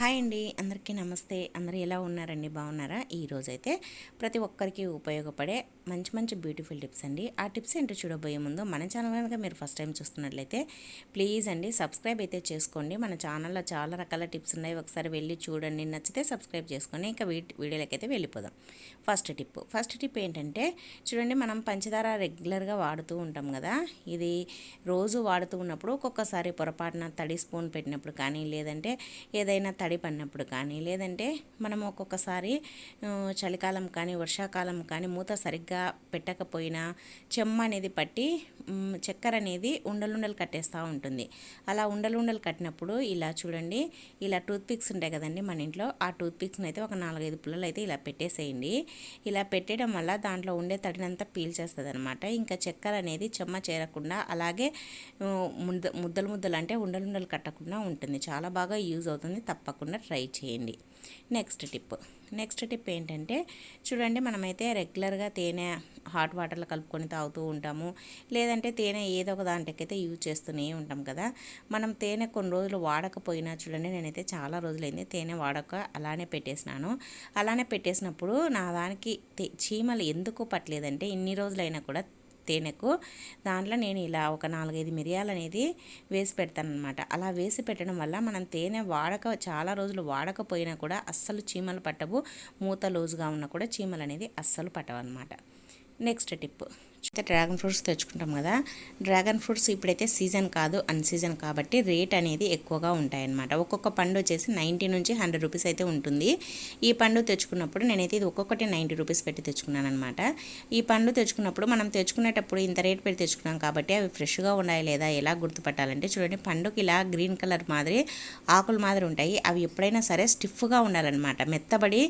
Hi అండి అందరికీ నమస్తే. అందరూ ఎలా ఉన్నారండి? బాగున్నారా? ఈరోజైతే ప్రతి ఒక్కరికి ఉపయోగపడే మంచి మంచి బ్యూటిఫుల్ టిప్స్ అండి. ఆ టిప్స్ ఏంటో చూడబోయే ముందు మన ఛానల్ కనుక మీరు ఫస్ట్ టైం చూస్తున్నట్లయితే ప్లీజ్ అండి సబ్స్క్రైబ్ అయితే చేసుకోండి. మన ఛానల్లో చాలా రకాల టిప్స్ ఉన్నాయి. ఒకసారి వెళ్ళి చూడండి. నచ్చితే సబ్స్క్రైబ్ చేసుకోండి ఇంకా వీడియోలకి అయితే వెళ్ళిపోదాం. First tip. ఫస్ట్ టిప్ ఏంటంటే చూడండి మనం పంచదార రెగ్యులర్గా వాడుతూ ఉంటాం కదా. ఇది రోజు వాడుతూ ఉన్నప్పుడు ఒక్కొక్కసారి పొరపాటున తడి స్పూన్ పెట్టినప్పుడు కానీ లేదంటే ఏదైనా తడి పడినప్పుడు కానీ లేదంటే మనం ఒక్కొక్కసారి చలికాలం కానీ వర్షాకాలం కానీ మూత సరిగ్గా పెట్టకపోయినా చెమ్మ అనేది పట్టి చక్కెర అనేది ఉండలుండలు కట్టేస్తూ ఉంటుంది. అలా ఉండలుండలు కట్టినప్పుడు ఇలా చూడండి ఇలా టూత్ పిక్స్ ఉంటాయి కదండి మన ఇంట్లో ఆ టూత్ పిక్స్ని అయితే ఒక నాలుగైదు పుల్లలు అయితే ఇలా పెట్టేసేయండి. ఇలా పెట్టడం వల్ల దాంట్లో ఉండే తడినంతా పీల్చేస్తుంది అనమాట ఇంకా చక్కెర అనేది చెమ్మ చేరకుండా అలాగే ముద్ద ముద్దలు ముద్దలు అంటే ఉండలుండలు కట్టకుండా ఉంటుంది. చాలా బాగా యూజ్ అవుతుంది తప్పకుండా ట్రై చేయండి. Next tip. నెక్స్ట్ టిప్ ఏంటంటే చూడండి మనమైతే రెగ్యులర్గా తేనె హాట్ వాటర్లో కలుపుకొని తాగుతూ ఉంటాము. లేదంటే తేనె ఏదో ఒక దాంట్లోకైతే యూజ్ చేస్తూనే ఉంటాం కదా. మనం తేనె కొన్ని రోజులు వాడకపోయినా చూడండి నేనైతే చాలా రోజులైంది తేనె వాడక అలానే పెట్టేసినాను. అలానే పెట్టేసినప్పుడు నా దానికి చీమలు ఎందుకు పట్టలేదంటే ఇన్ని రోజులైనా కూడా తేనెకు దాంట్లో నేను ఇలా ఒక నాలుగైదు మిరియాలు అనేది వేసి పెడతాను అనమాట అలా వేసి పెట్టడం వల్ల మనం తేనె వాడక చాలా రోజులు వాడకపోయినా కూడా అస్సలు చీమలు పట్టవు. మూత లూజుగా ఉన్నా కూడా చీమలు అనేది అస్సలు పట్టవు అనమాట నెక్స్ట్ టిప్. డ్రాగన్ ఫ్రూట్స్ తెచ్చుకుంటాం కదా. డ్రాగన్ ఫ్రూట్స్ ఇప్పుడైతే సీజన్ కాదు అన్ సీజన్ కాబట్టి రేట్ అనేది ఎక్కువగా ఉంటాయన్నమాట. ఒక్కొక్క పండు వచ్చేసి నైంటీ నుంచి హండ్రెడ్ రూపీస్ అయితే ఉంటుంది. ఈ పండు తెచ్చుకున్నప్పుడు నేనైతే ఇది ఒక్కొక్కటి నైంటీ రూపీస్ పెట్టి తెచ్చుకున్నాను అనమాట ఈ పండు తెచ్చుకున్నప్పుడు మనం తెచ్చుకునేటప్పుడు ఇంత రేట్ పెట్టి తెచ్చుకున్నాం కాబట్టి అవి ఫ్రెష్గా ఉన్నాయి లేదా ఎలా గుర్తుపట్టాలంటే చూడండి పండుకి ఇలా గ్రీన్ కలర్ మాదిరి ఆకుల మాదిరి ఉంటాయి. అవి ఎప్పుడైనా సరే స్టిఫ్గా ఉండాలన్నమాట. మెత్తబడి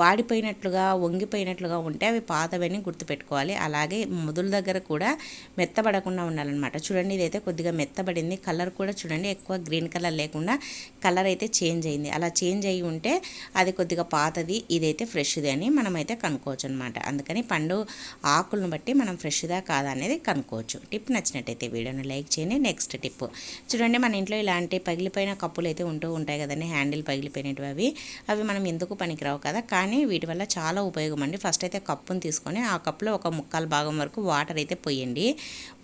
వాడిపోయినట్లుగా వంగిపోయినట్లుగా ఉంటే అవి పాతవని గుర్తుపెట్టుకోవాలి. అలాగే ముదుల దగ్గర కూడా మెత్తబడకుండా ఉండాలన్నమాట. చూడండి ఇదైతే కొద్దిగా మెత్తబడింది. కలర్ కూడా చూడండి ఎక్కువ గ్రీన్ కలర్ లేకుండా కలర్ అయితే చేంజ్ అయింది. అలా చేంజ్ అయ్యి ఉంటే అది కొద్దిగా పాతది ఇదైతే ఫ్రెష్ది అని మనమైతే కనుక్కోవచ్చు అనమాట అందుకని పండు ఆకులను బట్టి మనం ఫ్రెష్దా కాదా అనేది కనుక్కోవచ్చు. టిప్ నచ్చినట్టయితే వీడియోని లైక్ చేయండి. Next tip. చూడండి మన ఇంట్లో ఇలాంటి పగిలిపోయిన కప్పులు అయితే ఉంటూ ఉంటాయి కదండి. హ్యాండిల్ పగిలిపోయినవి అవి. అవి మనం ఎందుకు పనికిరావు? కదా కానీ వీటి వల్ల చాలా ఉపయోగం అండి. ఫస్ట్ అయితే కప్పును తీసుకొని ఆ కప్పులో ఒక ముక్కాల భాగం వరకు వాటర్ అయితే పోయండి.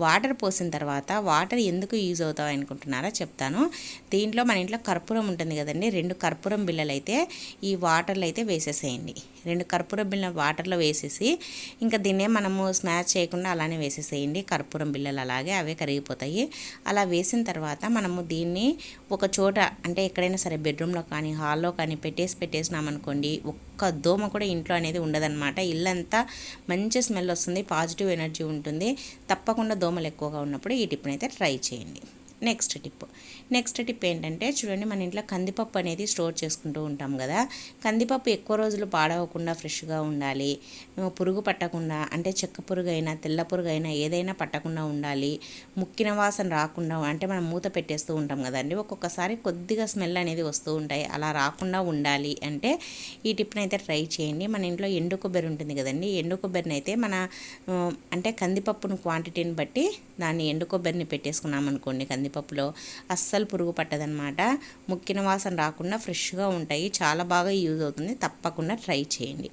వాటర్ పోసిన తర్వాత వాటర్ ఎందుకు యూజ్ అవుతాయి అనుకుంటున్నారా చెప్తాను. దీంట్లో మన ఇంట్లో కర్పూరం ఉంటుంది కదండి రెండు కర్పూరం బిళ్ళలు అయితే ఈ వాటర్లు అయితే వేసేసేయండి. రెండు కర్పూరం బిళ్ళ వాటర్లో వేసేసి ఇంకా దీన్నే మనము స్నాచ్ చేయకుండా అలానే వేసేసేయండి. కర్పూరం బిళ్ళలు అలాగే అవే కరిగిపోతాయి. అలా వేసిన తర్వాత మనము దీన్ని ఒక చోట అంటే ఎక్కడైనా సరే బెడ్రూమ్లో కానీ హాల్లో కానీ పెట్టేసి పెట్టేసినామనుకోండి ఒక్క దోమ కూడా ఇంట్లో అనేది ఉండదన్నమాట. ఇల్లంతా మంచి స్మెల్ వస్తుంది పాజిటివ్ ఎనర్జీ ఉంటుంది. తప్పకుండా దోమలు ఎక్కువగా ఉన్నప్పుడు ఈ టిప్ని అయితే ట్రై చేయండి. నెక్స్ట్ టిప్ నెక్స్ట్ టిప్ ఏంటంటే చూడండి మన ఇంట్లో కందిపప్పు అనేది స్టోర్ చేసుకుంటూ ఉంటాం కదా. కందిపప్పు ఎక్కువ రోజులు పాడవకుండా ఫ్రెష్గా ఉండాలి. పురుగు పట్టకుండా అంటే చెక్క పురుగు అయినా తెల్ల పురుగు అయినా ఏదైనా పట్టకుండా ఉండాలి. ముక్కిన వాసన రాకుండా అంటే మనం మూత పెట్టేస్తూ ఉంటాం కదండి. ఒక్కొక్కసారి కొద్దిగా స్మెల్ అనేది వస్తూ ఉంటాయి. అలా రాకుండా ఉండాలి అంటే ఈ టిప్ని అయితే ట్రై చేయండి. మన ఇంట్లో ఎండు కొబ్బరి ఉంటుంది కదండి. ఎండు కొబ్బరిని అయితే మన అంటే కందిపప్పును క్వాంటిటీని బట్టి దాన్ని ఎండు కొబ్బరిని పెట్టేసుకున్నాం అనుకోండి కంది కందిపప్పులో అస్సలు పురుగు పట్టదనమాట ముక్కిన వాసన రాకుండా ఫ్రెష్గా ఉంటాయి. చాలా బాగా యూజ్ అవుతుంది. తప్పకుండా ట్రై చేయండి.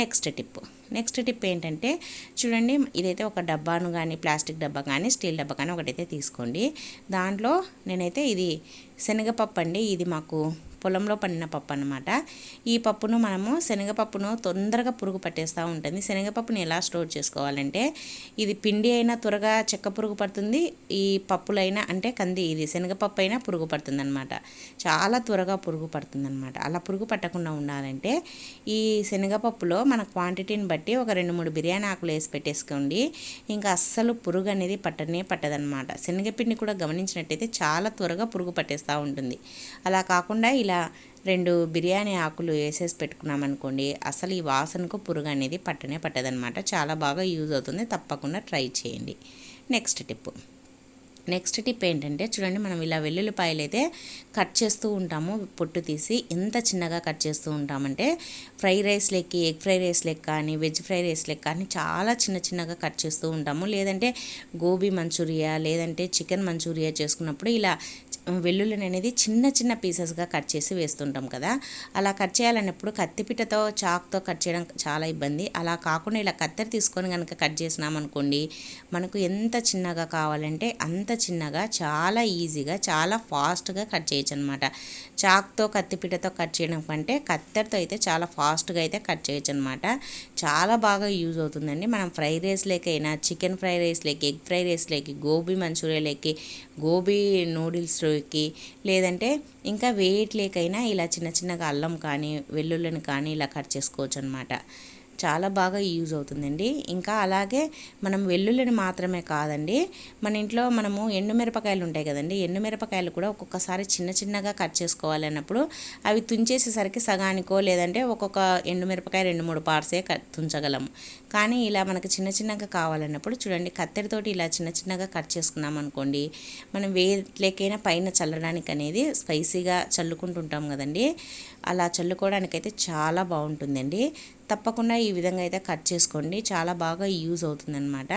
Next tip. నెక్స్ట్ టిప్ ఏంటంటే చూడండి ఇదైతే ఒక డబ్బాను కానీ ప్లాస్టిక్ డబ్బా కానీ స్టీల్ డబ్బా కానీ ఒకటైతే తీసుకోండి. దాంట్లో నేనైతే ఇది శనగపప్పు అండి. ఇది మాకు పొలంలో పండిన పప్పు అనమాట ఈ పప్పును మనము శనగపప్పును తొందరగా పురుగు పట్టేస్తూ ఉంటుంది. శనగపప్పుని ఎలా స్టోర్ చేసుకోవాలంటే ఇది పిండి అయినా త్వరగా చెక్క పురుగు పడుతుంది. ఈ పప్పులైనా అంటే కంది ఇది శనగపప్పు అయినా పురుగు పడుతుంది అనమాట చాలా త్వరగా పురుగు పడుతుంది అనమాట అలా పురుగు పట్టకుండా ఉండాలంటే ఈ శనగపప్పులో మన క్వాంటిటీని బట్టి ఒక రెండు మూడు బిర్యానీ ఆకులు వేసి పెట్టేసుకోండి. ఇంకా అస్సలు పురుగు అనేది పట్టనే పట్టదనమాట శనగపిండి కూడా గమనించినట్టయితే చాలా త్వరగా పురుగు పట్టేస్తూ ఉంటుంది. అలా కాకుండా ఇలా ఇలా రెండు బిర్యానీ ఆకులు వేసేసి పెట్టుకున్నామనుకోండి అసలు ఈ వాసనకు పురుగు అనేది పట్టనే పట్టదనమాట చాలా బాగా యూజ్ అవుతుంది. తప్పకుండా ట్రై చేయండి. Next tip. నెక్స్ట్ టిప్ ఏంటంటే చూడండి మనం ఇలా వెల్లుల్లిపాయలు అయితే కట్ చేస్తూ ఉంటాము పొట్టు తీసి. ఎంత చిన్నగా కట్ చేస్తూ ఉంటామంటే ఫ్రై రైస్ లెక్కి ఎగ్ ఫ్రై రైస్ లెక్క కానీ వెజ్ ఫ్రై రైస్ లెక్క కానీ చాలా చిన్న చిన్నగా కట్ చేస్తూ ఉంటాము. లేదంటే గోబీ మంచూరియా లేదంటే చికెన్ మంచూరియా చేసుకున్నప్పుడు ఇలా వెల్లుల్లిని అనేది చిన్న చిన్న పీసెస్గా కట్ చేసి వేస్తుంటాం కదా. అలా కట్ చేయాలన్నప్పుడు కత్తిపీటతో చాక్తో కట్ చేయడం చాలా ఇబ్బంది. అలా కాకుండా ఇలా కత్తెర తీసుకొని కనుక కట్ చేసినామనుకోండి మనకు ఎంత చిన్నగా కావాలంటే అంత చిన్నగా చాలా ఈజీగా చాలా ఫాస్ట్గా కట్ చేయొచ్చు అనమాట చాక్తో కత్తిపీటతో కట్ చేయడం కంటే కత్తెరతో అయితే చాలా ఫాస్ట్గా అయితే కట్ చేయొచ్చు అనమాట చాలా బాగా యూజ్ అవుతుందండి. మనం ఫ్రై అయినా చికెన్ ఫ్రై రైస్లోకి ఎగ్ ఫ్రై రైస్లోకి గోబీ మంచూరియాలకి గోబీ నూడిల్స్కి లేదంటే ఇంకా వేయట్లేకైనా ఇలా చిన్న చిన్నగా అల్లం కానీ వెల్లుల్లిని కానీ ఇలా కట్ చేసుకోవచ్చు అనమాట చాలా బాగా యూజ్ అవుతుందండి. ఇంకా అలాగే మనం వెల్లుల్లిని మాత్రమే కాదండి. మన ఇంట్లో మనము ఎండుమిరపకాయలు ఉంటాయి కదండి. ఎండుమిరపకాయలు కూడా ఒక్కొక్కసారి చిన్న చిన్నగా కట్ చేసుకోవాలి అన్నప్పుడు అవి తుంచేసేసరికి సగానికో లేదంటే ఒక్కొక్క ఎండుమిరపకాయ రెండు మూడు పార్సే తుంచగలము. కానీ ఇలా మనకు చిన్న చిన్నగా కావాలన్నప్పుడు చూడండి కత్తెరతోటి ఇలా చిన్న చిన్నగా కట్ చేసుకున్నాం అనుకోండి మనం వేట్లేకైనా పైన చల్లడానికి అనేది స్పైసీగా చల్లుకుంటుంటాం కదండి. అలా చల్లుకోవడానికైతే చాలా బాగుంటుందండి. తప్పకుండా ఈ విధంగా అయితే కట్ చేసుకోండి. చాలా బాగా యూజ్ అవుతుందన్నమాట.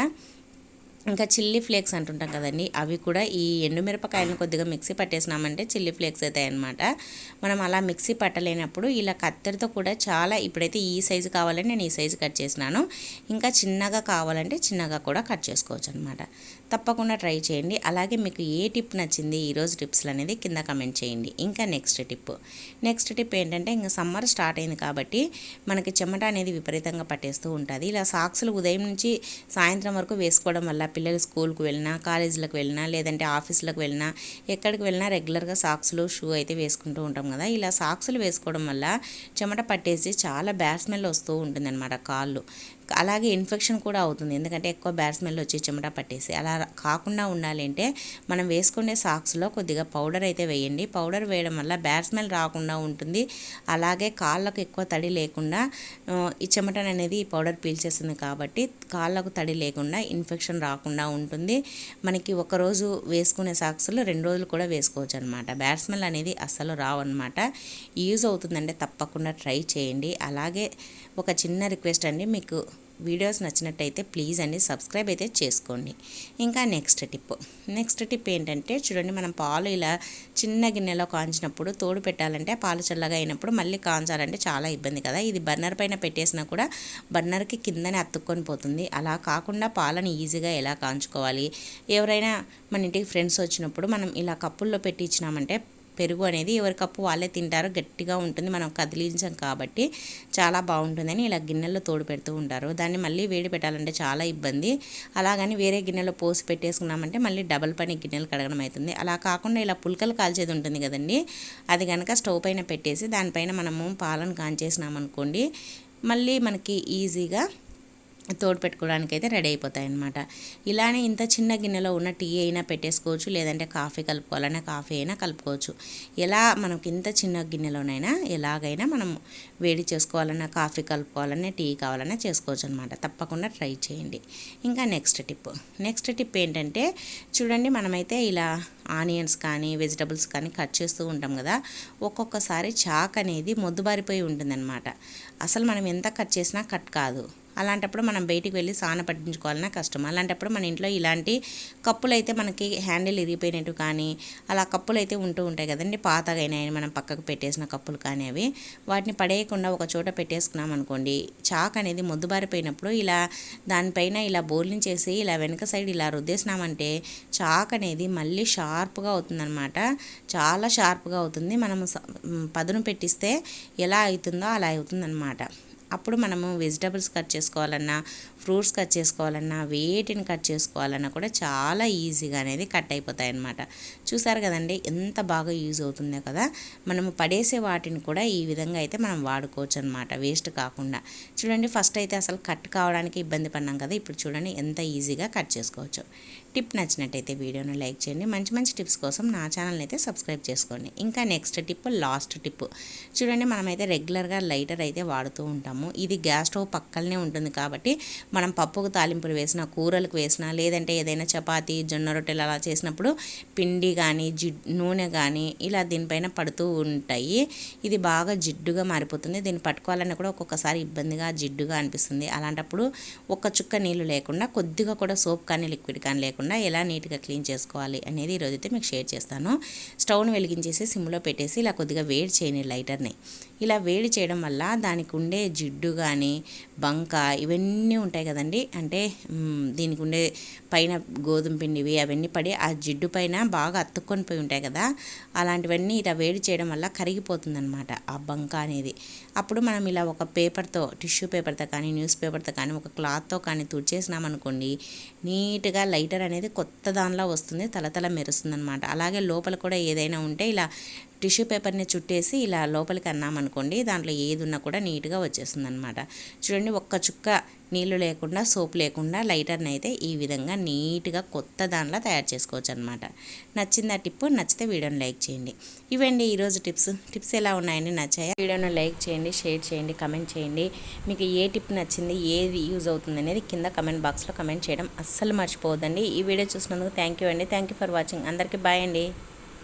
ఇంకా చిల్లీ ఫ్లేక్స్ అంటుంటాం కదండి అవి కూడా ఈ ఎండుమిరపకాయలను కొద్దిగా మిక్సీ పట్టేసినామంటే చిల్లీ ఫ్లేక్స్ అవుతాయి అనమాట మనం అలా మిక్సీ పట్టలేనప్పుడు ఇలా కత్తెరతో కూడా చాలా ఇప్పుడైతే ఈ సైజు కావాలని నేను ఈ సైజు కట్ చేసినాను. ఇంకా చిన్నగా కావాలంటే చిన్నగా కూడా కట్ చేసుకోవచ్చు అనమాట తప్పకుండా ట్రై చేయండి. అలాగే మీకు ఏ టిప్ నచ్చింది ఈరోజు టిప్స్లు అనేది కింద కమెంట్ చేయండి. ఇంకా నెక్స్ట్ టిప్. నెక్స్ట్ టిప్ ఏంటంటే ఇంకా సమ్మర్ స్టార్ట్ అయింది కాబట్టి మనకి చెమట అనేది విపరీతంగా పట్టేస్తూ ఉంటుంది. ఇలా సాక్స్లు ఉదయం నుంచి సాయంత్రం వరకు వేసుకోవడం వల్ల పిల్లలు స్కూల్కి వెళ్ళినా కాలేజీలకు వెళ్ళినా లేదంటే ఆఫీసులకు వెళ్ళినా ఎక్కడికి వెళ్ళినా రెగ్యులర్గా సాక్స్లు షూ అయితే వేసుకుంటూ ఉంటాం కదా. ఇలా సాక్స్లు వేసుకోవడం వల్ల చెమట పట్టేసి చాలా బ్యాడ్ స్మెల్ వస్తూ ఉంటుంది అనమాట కాళ్ళు. అలాగే ఇన్ఫెక్షన్ కూడా అవుతుంది. ఎందుకంటే ఎక్కువ బ్యాడ్ స్మెల్ వచ్చి చెమట పట్టేసి అలా కాకుండా ఉండాలంటే మనం వేసుకునే సాక్స్లో కొద్దిగా పౌడర్ అయితే వేయండి. పౌడర్ వేయడం వల్ల బ్యాడ్ స్మెల్ రాకుండా ఉంటుంది. అలాగే కాళ్ళకు ఎక్కువ తడి లేకుండా ఈ చెమటను అనేది ఈ పౌడర్ పీల్చేస్తుంది కాబట్టి కాళ్ళకు తడి లేకుండా ఇన్ఫెక్షన్ రాకుండా ఉంటుంది. మనకి ఒకరోజు వేసుకునే సాక్స్లో రెండు రోజులు కూడా వేసుకోవచ్చు అనమాట బ్యాడ్ స్మెల్ అనేది అస్సలు రావన్నమాట. యూజ్ అవుతుందంటే తప్పకుండా ట్రై చేయండి. అలాగే ఒక చిన్న రిక్వెస్ట్ అండి. మీకు వీడియోస్ నచ్చినట్టయితే ప్లీజ్ అండి సబ్స్క్రైబ్ అయితే చేసుకోండి. ఇంకా నెక్స్ట్ టిప్. నెక్స్ట్ టిప్ ఏంటంటే చూడండి మనం పాలు ఇలా చిన్న గిన్నెలో కాంచినప్పుడు తోడు పెట్టాలంటే పాలు చల్లగా అయినప్పుడు మళ్ళీ కాంచాలంటే చాలా ఇబ్బంది కదా. ఇది బర్నర్ పైన పెట్టేసినా కూడా బర్నర్కి కిందనే అతుక్కొని పోతుంది. అలా కాకుండా పాలను ఈజీగా ఎలా కాంచుకోవాలి? ఎవరైనా మన ఇంటికి ఫ్రెండ్స్ వచ్చినప్పుడు మనం ఇలా కప్పుల్లో పెట్టి ఇచ్చినామంటే పెరుగు అనేది ఎవరి కప్పు వాళ్ళే తింటారు. గట్టిగా ఉంటుంది. మనం కదిలించాం కాబట్టి చాలా బాగుంటుందని ఇలా గిన్నెల్లో తోడు పెడుతూ ఉంటారు. దాన్ని మళ్ళీ వేడి పెట్టాలంటే చాలా ఇబ్బంది. అలాగని వేరే గిన్నెలో పోసి పెట్టేసుకున్నామంటే మళ్ళీ డబల్ పని గిన్నెలు కడగడం అవుతుంది. అలా కాకుండా ఇలా పుల్కలు కాల్చేది ఉంటుంది కదండి. అది కనుక స్టవ్ పైన పెట్టేసి దానిపైన మనము పాలను కాంచేసినామనుకోండి మళ్ళీ మనకి ఈజీగా తోడు పెట్టుకోవడానికి అయితే రెడీ అయిపోతాయి అనమాట ఇలానే ఇంత చిన్న గిన్నెలో ఉన్న టీ అయినా పెట్టేసుకోవచ్చు లేదంటే కాఫీ కలుపుకోవాలన్నా కాఫీ అయినా కలుపుకోవచ్చు. ఎలా మనకి ఇంత చిన్న గిన్నెలోనైనా ఎలాగైనా మనం వేడి చేసుకోవాలన్నా కాఫీ కలుపుకోవాలన్నా టీ కావాలన్నా చేసుకోవచ్చు అనమాట తప్పకుండా ట్రై చేయండి. ఇంకా నెక్స్ట్ టిప్. నెక్స్ట్ టిప్ ఏంటంటే చూడండి మనమైతే ఇలా ఆనియన్స్ కానీ వెజిటబుల్స్ కానీ కట్ చేస్తూ ఉంటాం కదా ఒక్కొక్కసారి చాక్ అనేది మొద్దుబారిపోయి ఉంటుందన్నమాట. అసలు మనం ఎంత కట్ చేసినా కట్ కాదు. అలాంటప్పుడు మనం బయటికి వెళ్ళి సాన పట్టించుకోవాలన్నా కష్టం. అలాంటప్పుడు మన ఇంట్లో ఇలాంటి కప్పులు అయితే మనకి హ్యాండిల్ ఇరిగిపోయినట్టు కానీ అలా కప్పులు అయితే ఉంటూ ఉంటాయి కదండి. పాతగా మనం పక్కకు పెట్టేసిన కప్పులు కానీ అవి. వాటిని పడేయకుండా ఒక చోట పెట్టేసుకున్నాం అనుకోండి చాక్ అనేది మొద్దుబారిపోయినప్పుడు ఇలా దానిపైన ఇలా బోర్లించేసి ఇలా వెనక సైడ్ ఇలా రుద్దేసినామంటే చాక్ అనేది మళ్ళీ షార్ప్గా అవుతుందన్నమాట. చాలా షార్ప్గా అవుతుంది. మనము పదును పెట్టిస్తే ఎలా అవుతుందో అలా అవుతుందన్నమాట. అప్పుడు మనము వెజిటబుల్స్ కట్ చేసుకోవాలన్నా ఫ్రూట్స్ కట్ చేసుకోవాలన్నా వేటిని కట్ చేసుకోవాలన్నా కూడా చాలా ఈజీగా అనేది కట్ అయిపోతాయి అన్నమాట చూసారు కదండి ఎంత బాగా యూజ్ అవుతుందో కదా? మనము పడేసే వాటిని కూడా ఈ విధంగా అయితే మనం వాడుకోవచ్చు అనమాట వేస్ట్ కాకుండా. చూడండి ఫస్ట్ అయితే అసలు కట్ కావడానికి ఇబ్బంది పడినాం కదా ఇప్పుడు చూడండి ఎంత ఈజీగా కట్ చేసుకోవచ్చు. టిప్ నచ్చినట్టయితే వీడియోను లైక్ చేయండి మంచి మంచి టిప్స్ కోసం నా ఛానల్ని అయితే సబ్స్క్రైబ్ చేసుకోండి. ఇంకా నెక్స్ట్ టిప్ లాస్ట్ టిప్. చూడండి మనమైతే రెగ్యులర్గా లైటర్ అయితే వాడుతూ ఉంటాము ఇది గ్యాస్ స్టవ్ పక్కనే ఉంటుంది కాబట్టి మనం పప్పుకు తాలింపులు వేసిన కూరలకు వేసినా లేదంటే ఏదైనా చపాతి జొన్న రొట్టెలు అలా చేసినప్పుడు పిండి కానీ జిడ్ నూనె కానీ ఇలా దీనిపైన పడుతూ ఉంటాయి. ఇది బాగా జిడ్డుగా మారిపోతుంది. దీన్ని పట్టుకోవాలన్నా కూడా ఒక్కొక్కసారి ఇబ్బందిగా జిడ్డుగా అనిపిస్తుంది. అలాంటప్పుడు ఒక్క చుక్క నీళ్ళు లేకుండా కొద్దిగా కూడా సోప్ కానీ లిక్విడ్ కానీ లేకుండా ఎలా నీట్గా క్లీన్ చేసుకోవాలి అనేది ఈరోజైతే మీకు షేర్ చేస్తాను. స్టవ్ను వెలిగించేసి సిమ్లో పెట్టేసి ఇలా కొద్దిగా వేడి చేయని లైటర్ని. ఇలా వేడి చేయడం వల్ల దానికి ఉండే జిడ్డు జిడ్డు కానీ బంక ఇవన్నీ ఉంటాయి కదండి. అంటే దీనికి ఉండే పైన గోధుమ పిండివి అవన్నీ పడి ఆ జిడ్డు పైన బాగా అతుక్కొని పోయి ఉంటాయి కదా. అలాంటివన్నీ ఇలా వేడి చేయడం వల్ల కరిగిపోతుందనమాట ఆ బంక అనేది. అప్పుడు మనం ఇలా ఒక పేపర్తో టిష్యూ పేపర్తో కానీ న్యూస్ పేపర్తో కానీ ఒక క్లాత్తో కానీ తుడిచేసినామనుకోండి నీట్గా లైటర్ అనేది కొత్త దానిలా వస్తుంది తలతల మెరుస్తుంది అనమాట అలాగే లోపల కూడా ఏదైనా ఉంటే ఇలా టిష్యూ పేపర్ని చుట్టేసి ఇలా లోపలికి అన్నామనుకోండి దాంట్లో ఏది ఉన్నా కూడా నీట్గా వచ్చేస్తుంది అనమాట చూడండి ఒక్క చుక్క నీళ్ళు లేకుండా సోప్ లేకుండా లైటర్ని అయితే ఈ విధంగా నీట్గా కొత్త దాంట్లో తయారు చేసుకోవచ్చు అనమాట నచ్చింది ఆ టిప్ నచ్చితే వీడియోని లైక్ చేయండి. ఇవండి ఈరోజు టిప్స్. టిప్స్ ఎలా ఉన్నాయని నచ్చాయా? వీడియోని లైక్ చేయండి షేర్ చేయండి కమెంట్ చేయండి. మీకు ఏ టిప్ నచ్చింది? ఏది యూజ్ అవుతుంది అనేది కింద కమెంట్ బాక్స్లో కమెంట్ చేయడం అస్సలు మర్చిపోవద్దండి. ఈ వీడియో చూసినందుకు థ్యాంక్ యూ అండి. Thank you for watching. అందరికీ బాయ్ అండి.